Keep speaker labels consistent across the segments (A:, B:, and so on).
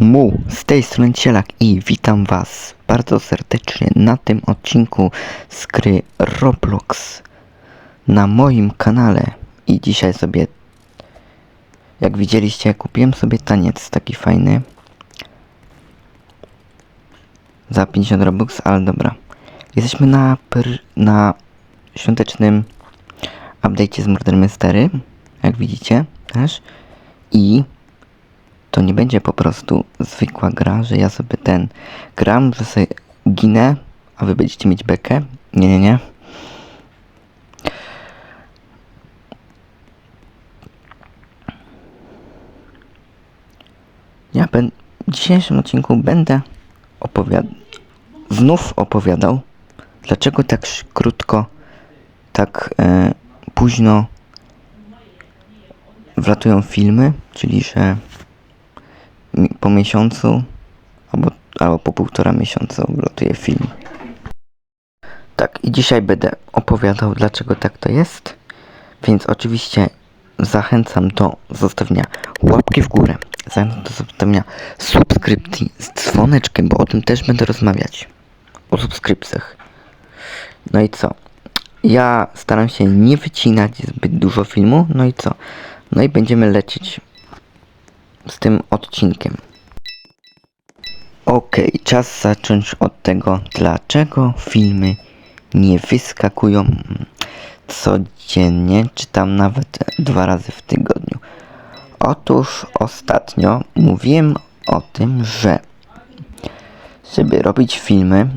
A: Mu, z tej strony Cielak i witam Was bardzo serdecznie na tym odcinku z gry Roblox na moim kanale. I dzisiaj sobie, jak widzieliście, kupiłem sobie taniec taki fajny za 50 Robux, ale dobra. Jesteśmy na, na świątecznym update'cie z Murder Mystery, jak widzicie też. I to nie będzie po prostu zwykła gra, że ja sobie ten gram, że sobie ginę, a wy będziecie mieć bekę. Nie, nie, nie. Ja ben, w dzisiejszym odcinku będę opowiadał, znów opowiadał, dlaczego tak krótko, tak e, późno wlatują filmy, czyli że po miesiącu albo, albo po półtora miesiąca wlatuje film. Tak, i dzisiaj będę opowiadał, dlaczego tak to jest. Więc oczywiście zachęcam do zostawienia łapki w górę, zachęcam do zostawienia subskrypcji z dzwoneczkiem, bo o tym też będę rozmawiać. O subskrypcjach. No i co? Ja staram się nie wycinać zbyt dużo filmu, no i co? No i będziemy lecieć z tym odcinkiem. Okej, czas zacząć od tego, dlaczego filmy nie wyskakują codziennie, czy tam nawet dwa razy w tygodniu. Otóż ostatnio mówiłem o tym, że żeby robić filmy,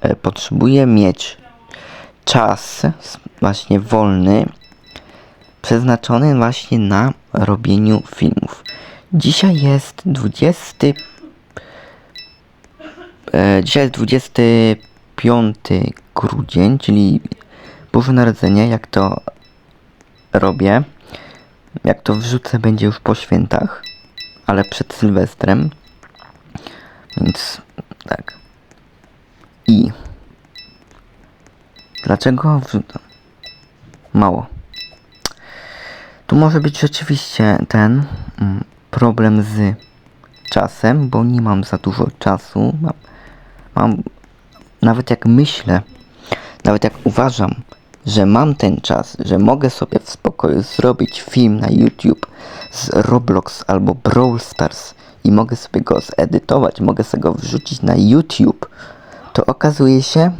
A: e, potrzebuję mieć czas właśnie wolny przeznaczony właśnie na robieniu filmów. Dzisiaj jest 20. E, dzisiaj jest 25 grudzień, czyli Boże Narodzenie, jak to robię. Jak to wrzucę, będzie już po świętach, ale przed Sylwestrem. Więc tak. I dlaczego wrzucam? Mało. Tu może być rzeczywiście ten mm, problem z czasem, bo nie mam za dużo czasu. Mam, mam nawet jak myślę, nawet jak uważam, że mam ten czas, że mogę sobie w spokoju zrobić film na YouTube z Roblox albo Brawl Stars i mogę sobie go zedytować, mogę sobie go wrzucić na YouTube, to okazuje się,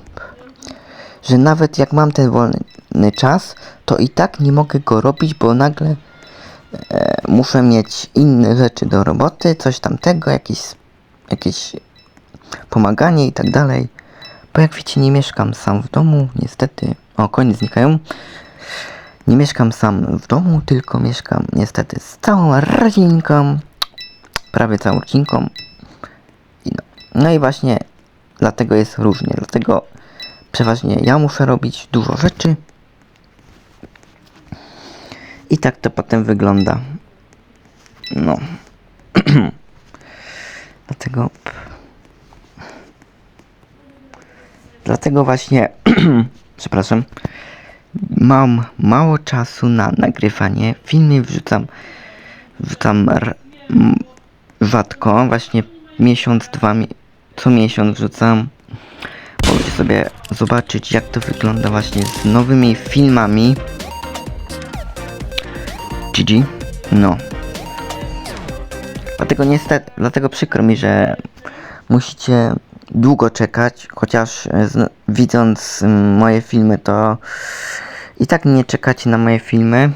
A: że nawet jak mam ten wolny czas, to i tak nie mogę go robić, bo nagle muszę mieć inne rzeczy do roboty, coś tamtego, jakieś, jakieś pomaganie i tak dalej. Bo jak wiecie, nie mieszkam sam w domu, niestety. O, konie znikają. Nie mieszkam sam w domu, tylko mieszkam niestety z całą rodzinką. Prawie całą rodzinką. I no. no i właśnie dlatego jest różnie. Dlatego przeważnie ja muszę robić dużo rzeczy. I tak to potem wygląda. No. Dlatego. Dlatego właśnie. przepraszam. Mam mało czasu na nagrywanie. Filmy wrzucam. Wrzucam rzadko. Właśnie miesiąc, dwa. Mi- co miesiąc wrzucam. Możecie sobie zobaczyć, jak to wygląda właśnie z nowymi filmami. No. Dlatego niestety, dlatego przykro mi, że musicie długo czekać, chociaż e, widząc moje filmy, to i tak nie czekacie na moje filmy.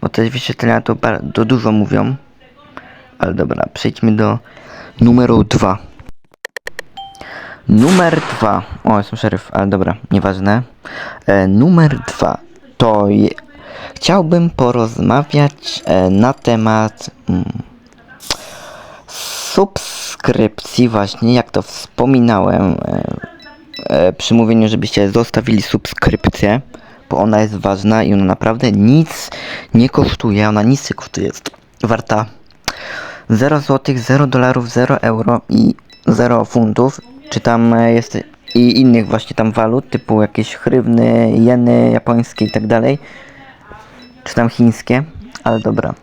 A: Bo te wyświetlenia to, to dużo mówią. Ale dobra, przejdźmy do numeru 2. Numer 2. O, jestem szeryf, ale dobra, nieważne. E, numer 2 to je, chciałbym porozmawiać e, na temat mm, subskrypcji właśnie, jak to wspominałem e, e, przy mówieniu, żebyście zostawili subskrypcję, bo ona jest ważna i ona naprawdę nic nie kosztuje, ona nic nie kosztuje, jest warta 0 zł, 0 dolarów, 0 euro i 0 funtów, czy tam jest i innych właśnie tam walut, typu jakieś hrywny, jeny japońskie i tak dalej, czy tam chińskie, ale dobra.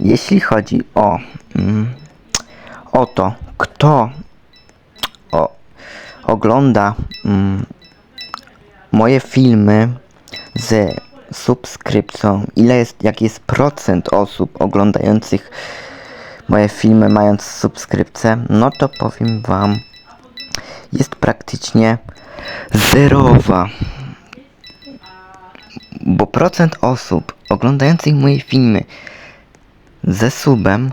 A: jeśli chodzi o, mm, o to, kto o, ogląda mm, moje filmy z subskrypcją, ile jest, jaki jest procent osób oglądających moje filmy mając subskrypcję, no to powiem wam, jest praktycznie zerowa. Bo procent osób oglądających moje filmy ze subem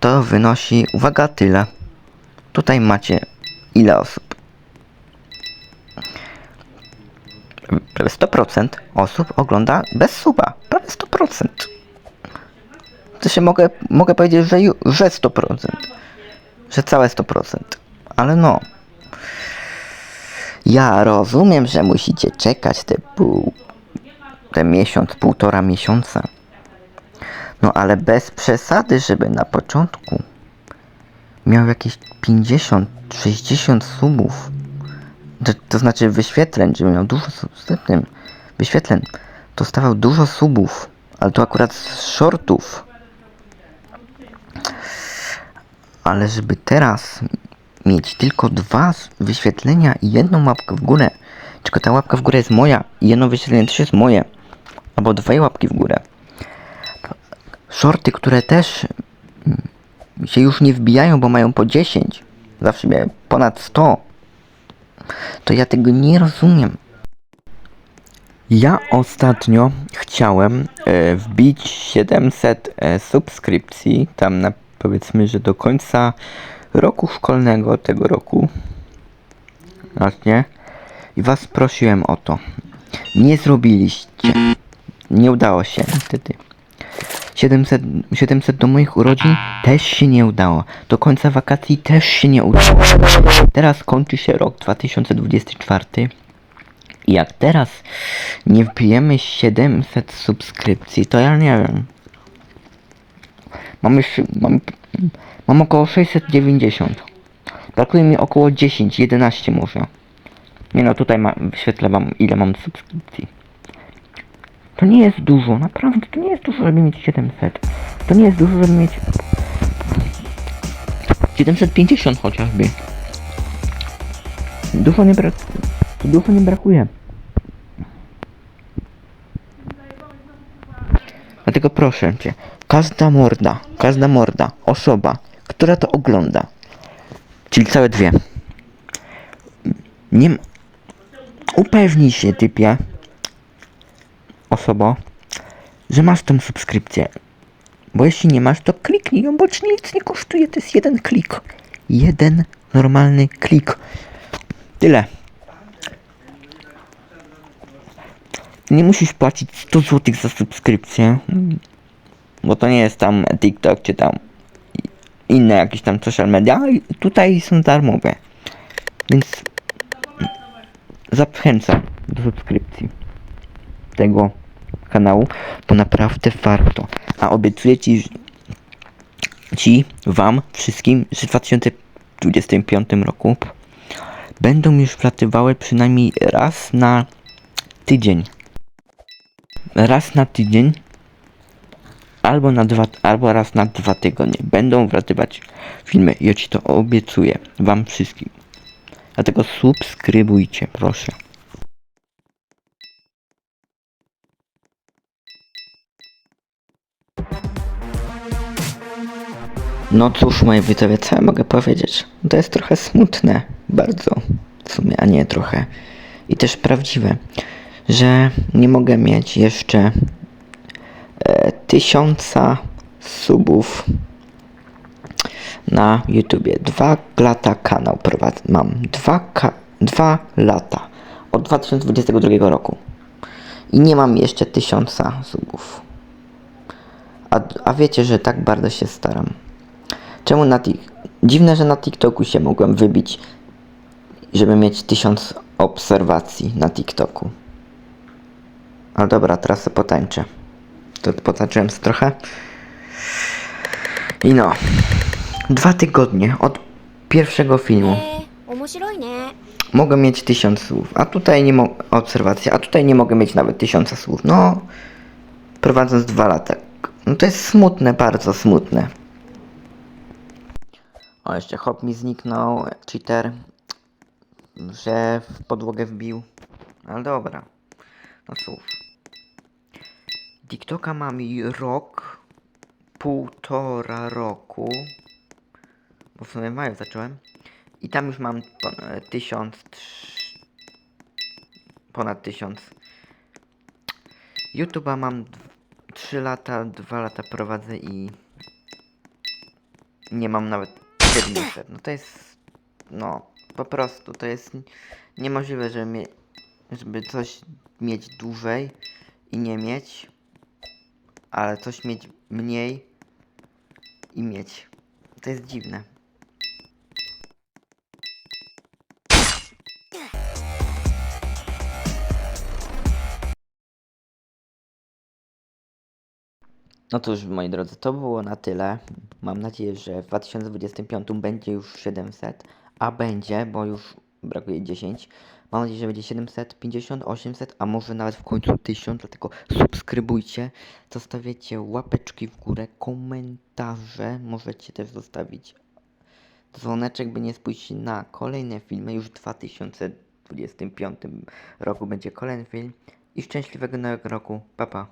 A: to wynosi, uwaga, tyle. Tutaj macie ile osób. Prawie 100% osób ogląda bez suba. Prawie 100%. To się mogę, mogę powiedzieć, że, że 100%. Że całe 100%. Ale no. Ja rozumiem, że musicie czekać te pół, miesiąc, półtora miesiąca. No ale bez przesady, żeby na początku miał jakieś 50, 60 subów. To, to znaczy wyświetleń, żeby miał dużo subów z tym wyświetleń. Dostawał dużo subów, ale to akurat z shortów. Ale żeby teraz mieć tylko dwa wyświetlenia i jedną łapkę w górę, tylko ta łapka w górę jest moja i jedno wyświetlenie też jest moje, albo dwie łapki w górę. Shorty, które też mm, się już nie wbijają, bo mają po 10, zawsze miałem ponad 100, to ja tego nie rozumiem. Ja ostatnio chciałem e, wbić 700 e, subskrypcji, tam na powiedzmy, że do końca roku szkolnego tego roku. Właśnie. I was prosiłem o to. Nie zrobiliście. Nie udało się niestety. 700, 700 do moich urodzin też się nie udało. Do końca wakacji też się nie udało. Teraz kończy się rok 2024. I jak teraz nie wbijemy 700 subskrypcji, to ja nie wiem. Mam jeszcze, mam, mam około 690. Brakuje mi około 10, 11 może. Nie no, tutaj ma, wyświetlę wam ile mam subskrypcji. To nie jest dużo, naprawdę, to nie jest dużo, żeby mieć 700. To nie jest dużo, żeby mieć 750 chociażby. Dużo nie brak... Dużo nie brakuje. Dlatego proszę cię, każda morda, każda morda, osoba, która to ogląda, czyli całe dwie, nie m- upewnij się typie, osobo, że masz tą subskrypcję. Bo jeśli nie masz, to kliknij ją, bo ci nic nie kosztuje, to jest jeden klik. Jeden normalny klik. Tyle. Nie musisz płacić 100 zł za subskrypcję. Bo to nie jest tam TikTok czy tam inne jakieś tam social media. Tutaj są darmowe. Więc zachęcam do subskrypcji tego kanału, bo naprawdę warto. A obiecuję ci, ci wam wszystkim, że w 2025 roku będą już wlatywały przynajmniej raz na tydzień. Raz na tydzień albo na dwa, albo raz na dwa tygodnie będą wlatywać filmy. Ja ci to obiecuję wam wszystkim. Dlatego subskrybujcie, proszę. No cóż, moi widzowie, co ja mogę powiedzieć? To jest trochę smutne, bardzo w sumie, a nie trochę. I też prawdziwe, że nie mogę mieć jeszcze e, tysiąca subów na YouTubie. Dwa lata kanał prowadzę. Mam dwa, ka- dwa lata od 2022 roku. I nie mam jeszcze tysiąca subów. A, a wiecie, że tak bardzo się staram. Czemu na tik... Dziwne, że na TikToku się mogłem wybić, żeby mieć tysiąc obserwacji na TikToku. Ale dobra, trasę potańczę. To potańczyłem trochę. I no. Dwa tygodnie od pierwszego filmu. Mogę mieć tysiąc słów, a tutaj nie mogę. Obserwacja, a tutaj nie mogę mieć nawet tysiąca słów. No, prowadząc dwa lata. No to jest smutne, bardzo smutne. O, jeszcze hop mi zniknął, cheater, że w podłogę wbił. Ale dobra. No cóż. TikToka mam rok, półtora roku, bo w sumie maju zacząłem. I tam już mam tysiąc, ponad tysiąc. YouTube'a mam 3 lata, 2 lata prowadzę i nie mam nawet 700. No to jest, no po prostu to jest niemożliwe, żeby, mie- żeby coś mieć dłużej i nie mieć, ale coś mieć mniej i mieć. To jest dziwne. No cóż, moi drodzy, to było na tyle. Mam nadzieję, że w 2025 będzie już 700, a będzie, bo już brakuje 10. Mam nadzieję, że będzie 750, 800, a może nawet w końcu 1000, dlatego subskrybujcie, zostawiacie łapeczki w górę, komentarze możecie też zostawić. Dzwoneczek, by nie spójść na kolejne filmy. Już w 2025 roku będzie kolejny film. I szczęśliwego nowego roku. Pa, pa.